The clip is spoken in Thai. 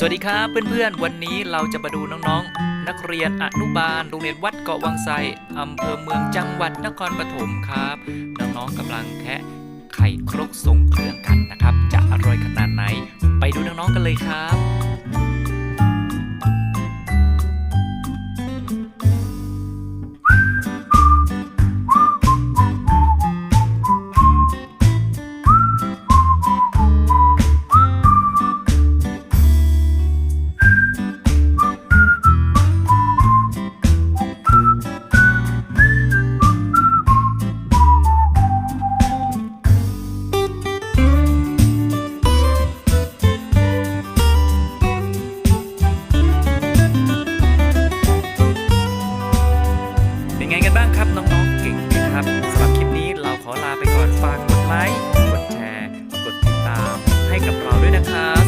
สวัสดีครับเพื่อนๆ วันนี้เราจะมาดูน้องๆ นักเรียนอนุบาลโรงเรียนวัดเกาะวังไซอำเภอเมืองจังหวัดนครปฐมครับ น้องๆกำลังแคะไข่ครกทรงเครื่องกันนะครับ จะอร่อยขนาดไหน ไปดูน้องๆกันเลยครับ เป็นไงกันบ้างครับน้องๆเก่งไหมครับสำหรับคลิปนี้เราขอลาไปก่อนฝากกดไลค์กดแชร์ กดติดตามให้กับเราด้วยนะครับ